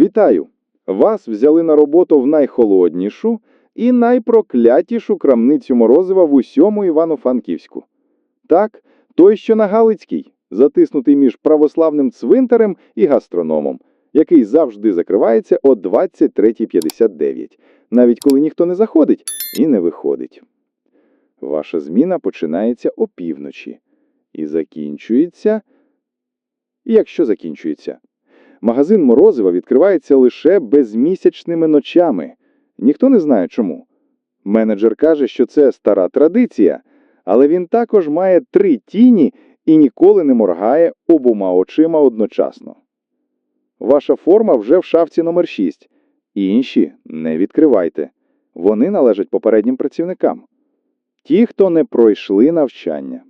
Вітаю! Вас взяли на роботу в найхолоднішу і найпроклятішу крамницю морозива в усьому Івано-Франківську. Так, той, що на Галицькій, затиснутий між православним цвинтарем і гастрономом, який завжди закривається о 23.59, навіть коли ніхто не заходить і не виходить. Ваша зміна починається опівночі і закінчується. Якщо закінчується. Магазин Морозива відкривається лише безмісячними ночами. Ніхто не знає чому. Менеджер каже, що це стара традиція, але він також має три тіні і ніколи не моргає обома очима одночасно. Ваша форма вже в шафці номер 6. Інші не відкривайте. Вони належать попереднім працівникам. Ті, хто не пройшли навчання.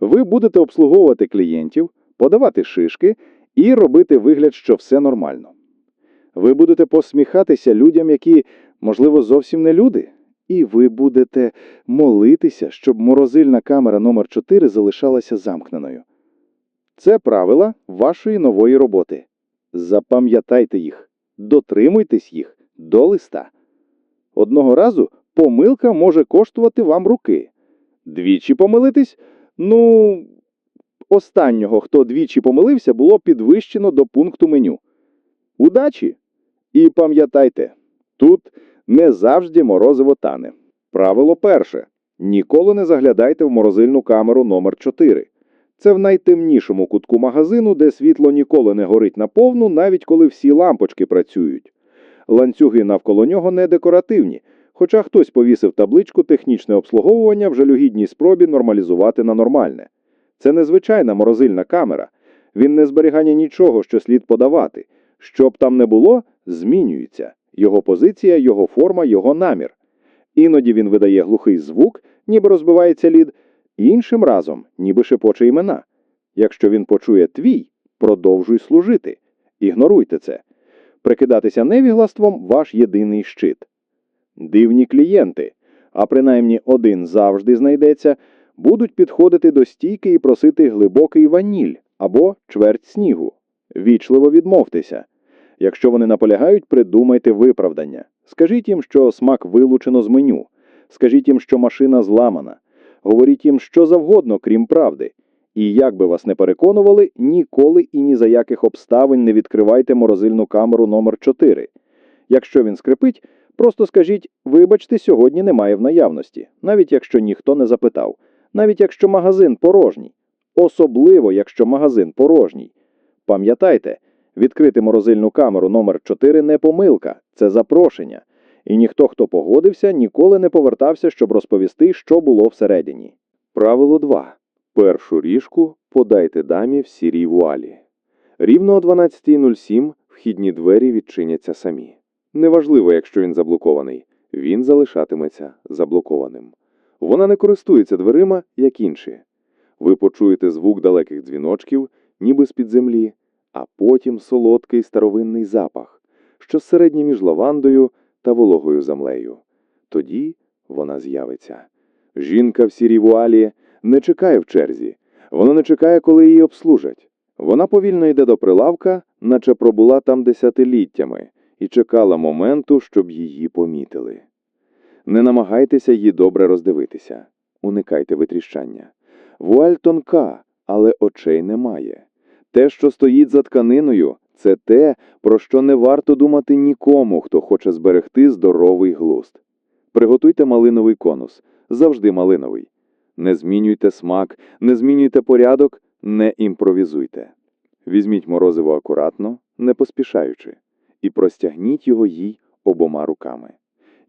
Ви будете обслуговувати клієнтів, подавати шишки і робити вигляд, що все нормально. Ви будете посміхатися людям, які, можливо, зовсім не люди, і ви будете молитися, щоб морозильна камера номер 4 залишалася замкненою. Це правила вашої нової роботи. Запам'ятайте їх, дотримуйтесь їх до листа. Одного разу помилка може коштувати вам руки. Двічі помилитись? Ну, останнього, хто двічі помилився, було підвищено до пункту меню. Удачі! І пам'ятайте, тут не завжди морозиво тане. Правило перше. Ніколи не заглядайте в морозильну камеру номер 4 Це в найтемнішому кутку магазину, де світло ніколи не горить наповну, навіть коли всі лампочки працюють. Ланцюги навколо нього не декоративні, хоча хтось повісив табличку технічне обслуговування в жалюгідній спробі нормалізувати на нормальне. Це незвичайна морозильна камера. Він не зберігає нічого, що слід подавати. Що б там не було, змінюється. Його позиція, його форма, його намір. Іноді він видає глухий звук, ніби розбивається лід, іншим разом, ніби шепоче імена. Якщо він почує твій, продовжуй служити. Ігноруйте це. Прикидатися невіглаством ваш єдиний щит. Дивні клієнти, а принаймні один завжди знайдеться, будуть підходити до стійки і просити глибокий ваніль або чверть снігу. Вічливо відмовтеся. Якщо вони наполягають, придумайте виправдання. Скажіть їм, що смак вилучено з меню. Скажіть їм, що машина зламана. Говоріть їм що завгодно, крім правди. І як би вас не переконували, ніколи і ні за яких обставин не відкривайте морозильну камеру номер 4 Якщо він скрипить, просто скажіть: вибачте, сьогодні немає в наявності, навіть якщо ніхто не запитав, навіть якщо магазин порожній. Особливо, якщо магазин порожній. Пам'ятайте, відкрити морозильну камеру номер 4 не помилка, це запрошення. І ніхто, хто погодився, ніколи не повертався, щоб розповісти, що було всередині. Правило 2. Першу ріжку подайте дамі в сірій вуалі. Рівно о 12.07 вхідні двері відчиняться самі. Неважливо, якщо він заблокований, він залишатиметься заблокованим. Вона не користується дверима, як інші. Ви почуєте звук далеких дзвіночків, ніби з-під землі, а потім солодкий старовинний запах, що середній між лавандою та вологою землею. Тоді вона з'явиться. Жінка в сірій вуалі не чекає в черзі. Вона не чекає, коли її обслужать. Вона повільно йде до прилавка, наче пробула там десятиліттями, і чекала моменту, щоб її помітили. Не намагайтеся її добре роздивитися. Уникайте витріщання. Вуаль тонка, але очей немає. Те, що стоїть за тканиною, це те, про що не варто думати нікому, хто хоче зберегти здоровий глузд. Приготуйте малиновий конус, завжди малиновий. Не змінюйте смак, не змінюйте порядок, не імпровізуйте. Візьміть морозиво акуратно, не поспішаючи, і простягніть його їй обома руками.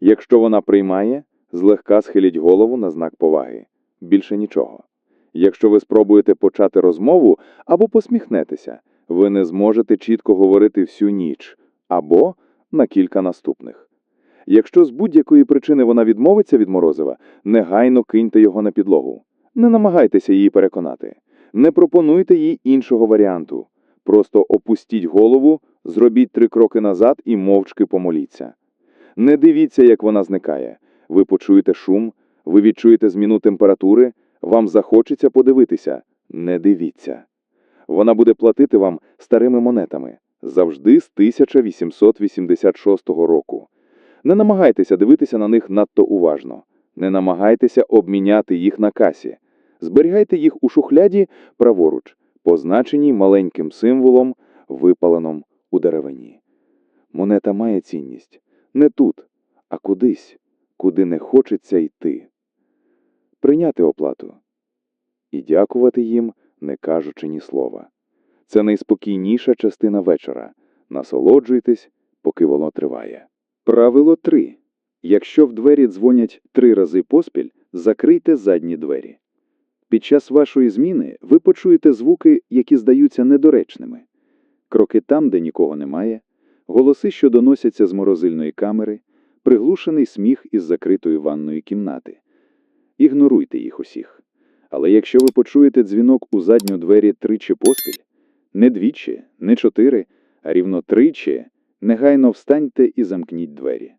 Якщо вона приймає, злегка схиліть голову на знак поваги. Більше нічого. Якщо ви спробуєте почати розмову або посміхнетеся, ви не зможете чітко говорити всю ніч або на кілька наступних. Якщо з будь-якої причини вона відмовиться від морозива, негайно киньте його на підлогу. Не намагайтеся її переконати. Не пропонуйте їй іншого варіанту. Просто опустіть голову, зробіть три кроки назад і мовчки помоліться. Не дивіться, як вона зникає. Ви почуєте шум, ви відчуєте зміну температури, вам захочеться подивитися. Не дивіться. Вона буде платити вам старими монетами. завжди з 1886 року. Не намагайтеся дивитися на них надто уважно. Не намагайтеся обміняти їх на касі. Зберігайте їх у шухляді праворуч, позначеній маленьким символом, випаленим у деревині. Монета має цінність не тут, а кудись, куди не хочеться йти. Прийняти оплату і дякувати їм, не кажучи ні слова. Це найспокійніша частина вечора. Насолоджуйтесь, поки воно триває. Правило 3. Якщо в двері дзвонять три рази поспіль, закрийте задні двері. Під час вашої зміни ви почуєте звуки, які здаються недоречними. Кроки там, де нікого немає, голоси, що доносяться з морозильної камери, приглушений сміх із закритої ванної кімнати. Ігноруйте їх усіх. Але якщо ви почуєте дзвінок у задню двері тричі поспіль, не двічі, не чотири, а рівно тричі, негайно встаньте і замкніть двері.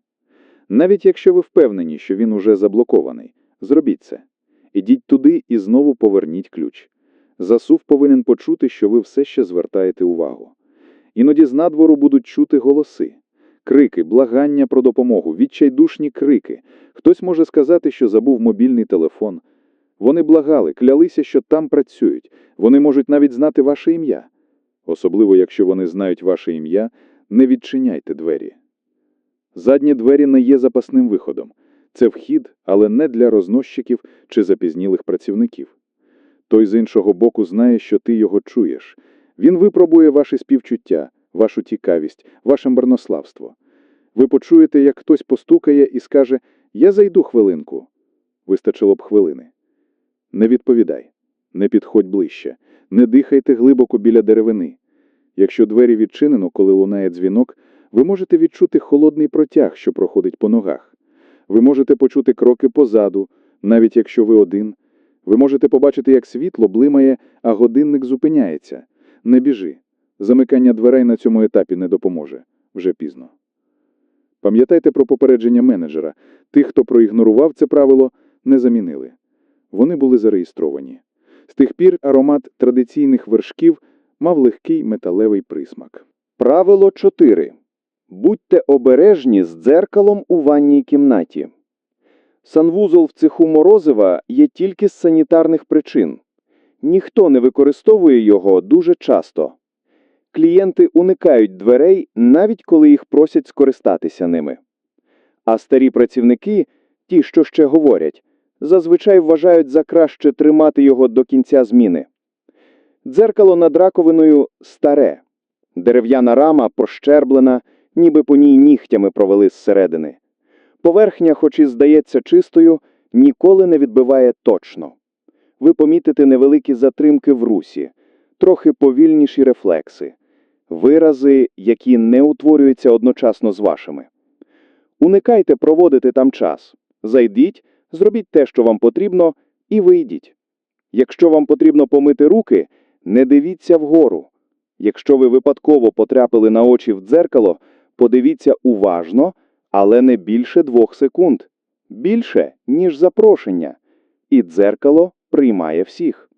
Навіть якщо ви впевнені, що він уже заблокований, зробіть це. Ідіть туди і знову поверніть ключ. Засув повинен почути, що ви все ще звертаєте увагу. Іноді з надвору будуть чути голоси. Крики, благання про допомогу, відчайдушні крики. Хтось може сказати, що забув мобільний телефон. Вони благали, клялися, що там працюють. Вони можуть навіть знати ваше ім'я. Особливо, якщо вони знають ваше ім'я, не відчиняйте двері. Задні двері не є запасним виходом. Це вхід, але не для розносчиків чи запізнілих працівників. Той з іншого боку знає, що ти його чуєш. Він випробує ваші співчуття, вашу цікавість, ваше марнославство. Ви почуєте, як хтось постукає і скаже Я зайду хвилинку. Вистачило б хвилини. Не відповідай, не підходь ближче, не дихайте глибоко біля деревини. Якщо двері відчинено, коли лунає дзвінок, ви можете відчути холодний протяг, що проходить по ногах. Ви можете почути кроки позаду, навіть якщо ви один. Ви можете побачити, як світло блимає, а годинник зупиняється. Не біжи. Замикання дверей на цьому етапі не допоможе. Вже пізно. Пам'ятайте про попередження менеджера. Тих, хто проігнорував це правило, не замінили. Вони були зареєстровані. З тих пір аромат традиційних вершків мав легкий металевий присмак. Правило 4. Будьте обережні з дзеркалом у ванній кімнаті. Санвузол в цеху Морозива є тільки з санітарних причин. Ніхто не використовує його дуже часто. Клієнти уникають дверей, навіть коли їх просять скористатися ними. А старі працівники, ті, що ще говорять, зазвичай вважають за краще тримати його до кінця зміни. Дзеркало над раковиною старе. Дерев'яна рама пощерблена, ніби по ній нігтями провели зсередини. Поверхня, хоч і здається чистою, ніколи не відбиває точно. Ви помітите невеликі затримки в русі, трохи повільніші рефлекси, вирази, які не утворюються одночасно з вашими. Уникайте проводити там час. Зайдіть, зробіть те, що вам потрібно, і вийдіть. Якщо вам потрібно помити руки, не дивіться вгору. Якщо ви випадково потрапили на очі в дзеркало, подивіться уважно, але не більше двох секунд. Більше, ніж запрошення. І дзеркало приймає всіх.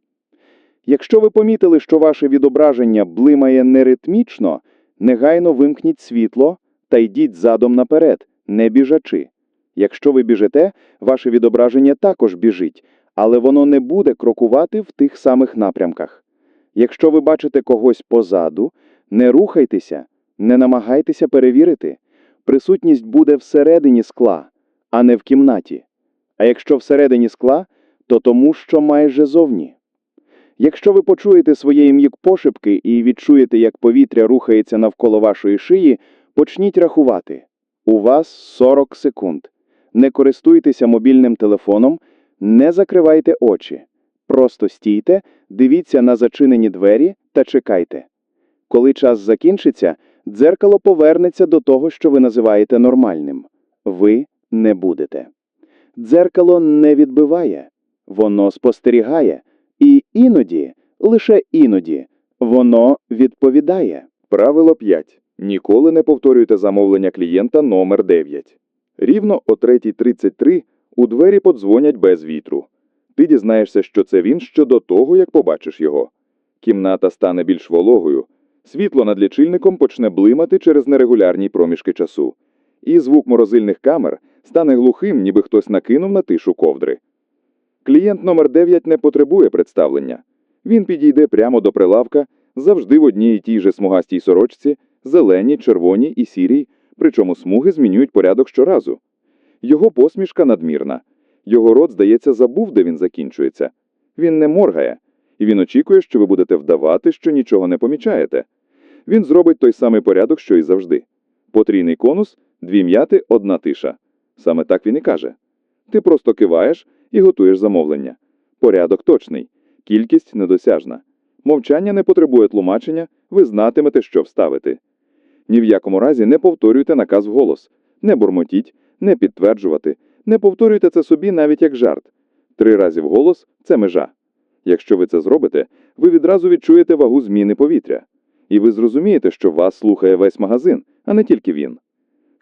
Якщо ви помітили, що ваше відображення блимає неритмічно, негайно вимкніть світло та йдіть задом наперед, не біжачи. Якщо ви біжите, ваше відображення також біжить, але воно не буде крокувати в тих самих напрямках. Якщо ви бачите когось позаду, не рухайтеся, не намагайтеся перевірити. Присутність буде всередині скла, а не в кімнаті. А якщо всередині скла, то тому, що майже зовні. Якщо ви почуєте своє ім'я пошепки і відчуєте, як повітря рухається навколо вашої шиї, почніть рахувати. У вас 40 секунд. Не користуйтеся мобільним телефоном, не закривайте очі. Просто стійте, дивіться на зачинені двері та чекайте. Коли час закінчиться, дзеркало повернеться до того, що ви називаєте нормальним. Ви не будете. Дзеркало не відбиває, воно спостерігає, і іноді, лише іноді, воно відповідає. Правило 5. Ніколи не повторюйте замовлення клієнта номер 9. Рівно о 3.33 у двері подзвонять без вітру. Ти дізнаєшся, що це він ще до того, як побачиш його. Кімната стане більш вологою. Світло над лічильником почне блимати через нерегулярні проміжки часу. І звук морозильних камер стане глухим, ніби хтось накинув на тишу ковдри. Клієнт номер 9 не потребує представлення. Він підійде прямо до прилавка, завжди в одній і тій же смугастій сорочці, зеленій, червоній і сірій, причому смуги змінюють порядок щоразу. Його посмішка надмірна. Його рот, здається, забув, де він закінчується. Він не моргає, і він очікує, що ви будете вдавати, що нічого не помічаєте. Він зробить той самий порядок, що і завжди. Потрійний конус, дві м'яти, одна тиша. Саме так він і каже. Ти просто киваєш і готуєш замовлення. Порядок точний, кількість недосяжна. Мовчання не потребує тлумачення, ви знатимете, що вставити. Ні в якому разі не повторюйте наказ вголос, не бурмотіть, не підтверджувати, не повторюйте це собі навіть як жарт. Три рази вголос це межа. Якщо ви це зробите, ви відразу відчуєте вагу зміни повітря. І ви зрозумієте, що вас слухає весь магазин, а не тільки він.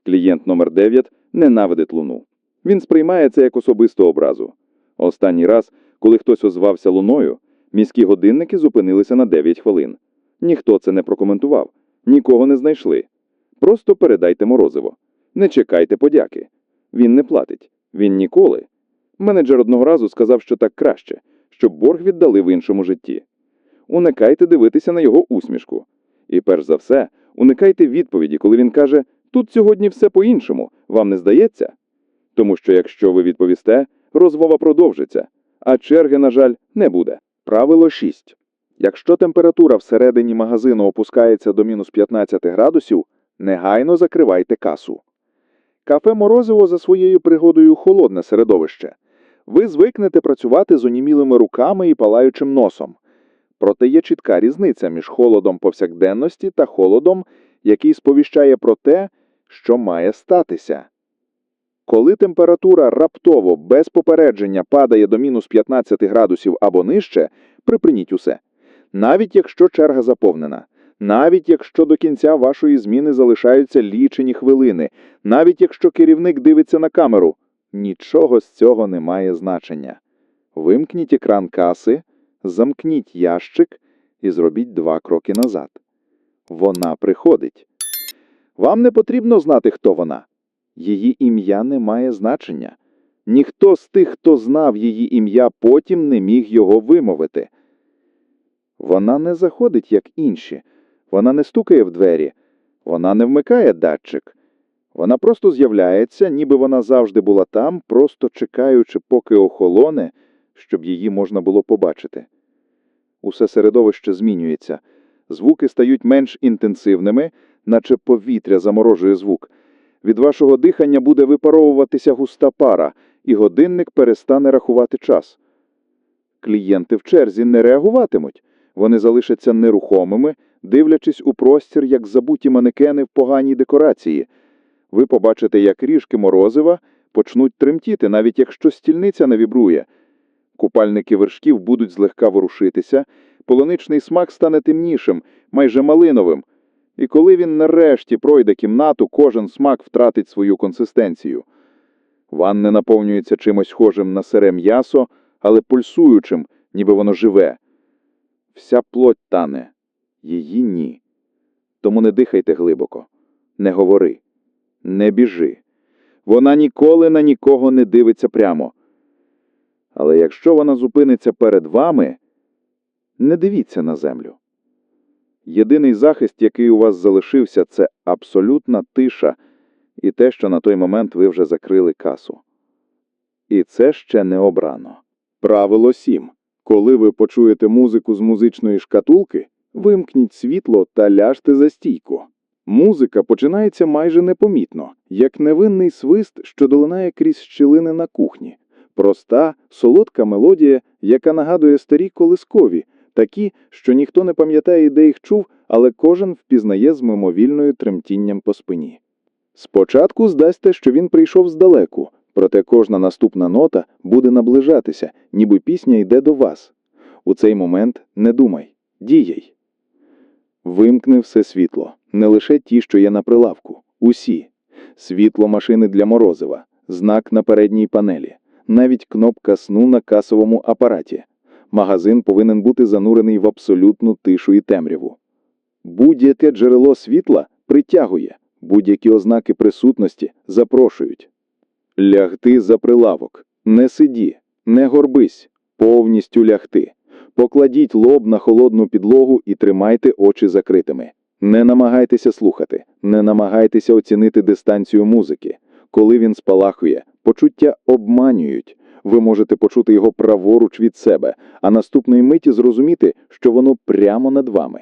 Клієнт номер 9 ненавидить луну. Він сприймає це як особисту образу. Останній раз, коли хтось озвався луною, міські годинники зупинилися на 9 хвилин. Ніхто це не прокоментував, нікого не знайшли. Просто передайте морозиво. Не чекайте подяки. Він не платить. Він ніколи. Менеджер одного разу сказав, що так краще, щоб борг віддали в іншому житті. Уникайте дивитися на його усмішку. І перш за все, уникайте відповіді, коли він каже: тут сьогодні все по-іншому, вам не здається? Тому що якщо ви відповісте, розмова продовжиться, а черги, на жаль, не буде. Правило 6. Якщо температура всередині магазину опускається до мінус 15 градусів, негайно закривайте касу. Кафе Морозиво за своєю пригодою холодне середовище. Ви звикнете працювати з онімілими руками і палаючим носом. Проте є чітка різниця між холодом повсякденності та холодом, який сповіщає про те, що має статися. Коли температура раптово без попередження падає до мінус 15 градусів або нижче, припиніть усе. Навіть якщо черга заповнена, навіть якщо до кінця вашої зміни залишаються лічені хвилини, навіть якщо керівник дивиться на камеру, нічого з цього не має значення. Вимкніть екран каси, замкніть ящик і зробіть два кроки назад. Вона приходить. Вам не потрібно знати, хто вона. Її ім'я не має значення. Ніхто з тих, хто знав її ім'я, потім не міг його вимовити. Вона не заходить, як інші. Вона не стукає в двері. Вона не вмикає датчик. Вона просто з'являється, ніби вона завжди була там, просто чекаючи, поки охолоне, щоб її можна було побачити. Усе середовище змінюється. Звуки стають менш інтенсивними, наче повітря заморожує звук. Від вашого дихання буде випаровуватися густа пара, і годинник перестане рахувати час. Клієнти в черзі не реагуватимуть. Вони залишаться нерухомими, дивлячись у простір, як забуті манекени в поганій декорації. Ви побачите, як ріжки морозива почнуть тремтіти, навіть якщо стільниця не вібрує. Купальники вершків будуть злегка ворушитися, полоничний смак стане темнішим, майже малиновим. І коли він нарешті пройде кімнату, кожен смак втратить свою консистенцію. Ванне наповнюється чимось схожим на сире м'ясо, але пульсуючим, ніби воно живе. Вся плоть тане, її ні. Тому не дихайте глибоко, не говори, не біжи. Вона ніколи на нікого не дивиться прямо. Але якщо вона зупиниться перед вами, не дивіться на землю. Єдиний захист, який у вас залишився, це абсолютна тиша і те, що на той момент ви вже закрили касу. І це ще не обрано. Правило 7. Коли ви почуєте музику з музичної шкатулки, вимкніть світло та ляжте за стійку. Музика починається майже непомітно, як невинний свист, що долинає крізь щілини на кухні. Проста, солодка мелодія, яка нагадує старі колискові, такі, що ніхто не пам'ятає, де їх чув, але кожен впізнає з мимовільною тремтінням по спині. Спочатку здасться, що він прийшов здалеку, проте кожна наступна нота буде наближатися, ніби пісня йде до вас. У цей момент не думай, діяй. Вимкни все світло, не лише ті, що є на прилавку, усі. Світло машини для морозива, знак на передній панелі, навіть кнопка сну на касовому апараті. Магазин повинен бути занурений в абсолютну тишу і темряву. Будь-яке джерело світла притягує, будь-які ознаки присутності запрошують. Лягти за прилавок. Не сиді, не горбись, повністю лягти. Покладіть лоб на холодну підлогу і тримайте очі закритими. Не намагайтеся слухати, не намагайтеся оцінити дистанцію музики. Коли він спалахує, почуття обманюють. Ви можете почути його праворуч від себе, а наступної миті зрозуміти, що воно прямо над вами.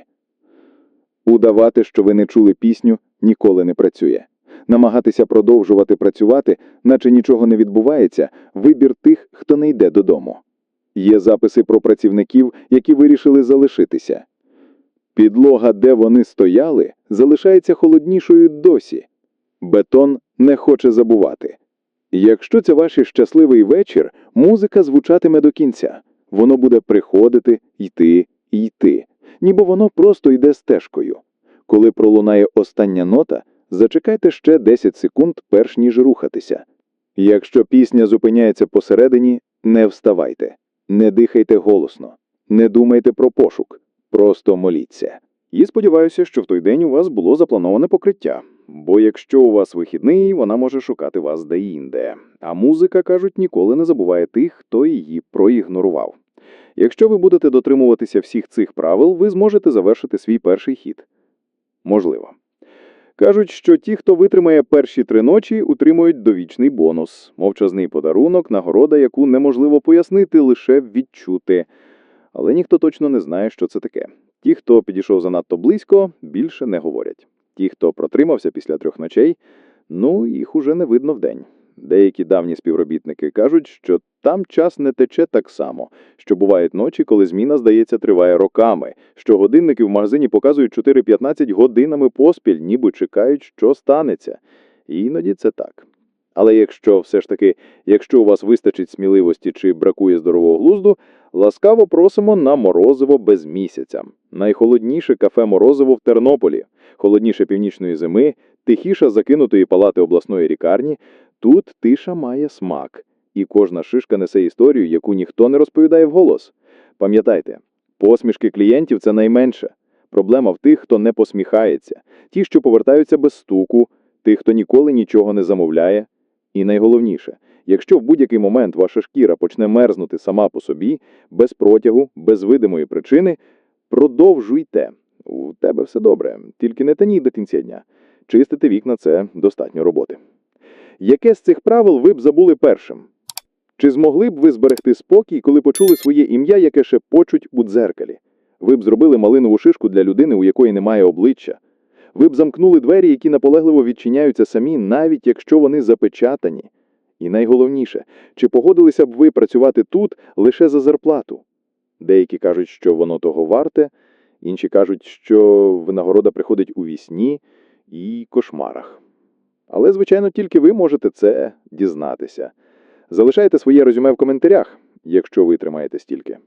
Удавати, що ви не чули пісню, ніколи не працює. Намагатися продовжувати працювати, наче нічого не відбувається, вибір тих, хто не йде додому. Є записи про працівників, які вирішили залишитися. Підлога, де вони стояли, залишається холоднішою досі. Бетон не хоче забувати. Якщо це ваш щасливий вечір, музика звучатиме до кінця. Воно буде приходити, йти і йти, ніби воно просто йде стежкою. Коли пролунає остання нота, зачекайте ще 10 секунд, перш ніж рухатися. Якщо пісня зупиняється посередині, не вставайте, не дихайте голосно, не думайте про пошук, просто моліться. І сподіваюся, що в той день у вас було заплановане покриття. Бо якщо у вас вихідний, вона може шукати вас де-інде. А музика, кажуть, ніколи не забуває тих, хто її проігнорував. Якщо ви будете дотримуватися всіх цих правил, ви зможете завершити свій перший хід. Можливо. Кажуть, що ті, хто витримає перші три ночі, утримують довічний бонус, мовчазний подарунок, нагорода, яку неможливо пояснити, лише відчути. Але ніхто точно не знає, що це таке. Ті, хто підійшов занадто близько, більше не говорять. Ті, хто протримався після трьох ночей, ну їх уже не видно вдень. Деякі давні співробітники кажуть, що там час не тече так само, що бувають ночі, коли зміна, здається, триває роками, що годинники в магазині показують 4-15 годинами поспіль, ніби чекають, що станеться. І іноді це так. Але якщо все ж таки, якщо у вас вистачить сміливості чи бракує здорового глузду, ласкаво просимо на морозиво без місяця. Найхолодніше кафе Морозиво в Тернополі, холодніше північної зими, тихіша закинутої палати обласної лікарні. Тут тиша має смак, і кожна шишка несе історію, яку ніхто не розповідає вголос. Пам'ятайте, посмішки клієнтів це найменше. Проблема в тих, хто не посміхається, ті, що повертаються без стуку, тих, хто ніколи нічого не замовляє. І найголовніше, якщо в будь-який момент ваша шкіра почне мерзнути сама по собі, без протягу, без видимої причини, продовжуйте. У тебе все добре, тільки не таніть до кінця дня. Чистити вікна це достатньо роботи. Яке з цих правил ви б забули першим? Чи змогли б ви зберегти спокій, коли почули своє ім'я, яке шепочуть у дзеркалі? Ви б зробили малинову шишку для людини, у якої немає обличчя. Ви б замкнули двері, які наполегливо відчиняються самі, навіть якщо вони запечатані. І найголовніше, чи погодилися б ви працювати тут лише за зарплату? Деякі кажуть, що воно того варте, інші кажуть, що винагорода приходить у вісні і кошмарах. Але, звичайно, тільки ви можете це дізнатися. Залишайте своє резюме в коментарях, якщо ви тримаєте стільки.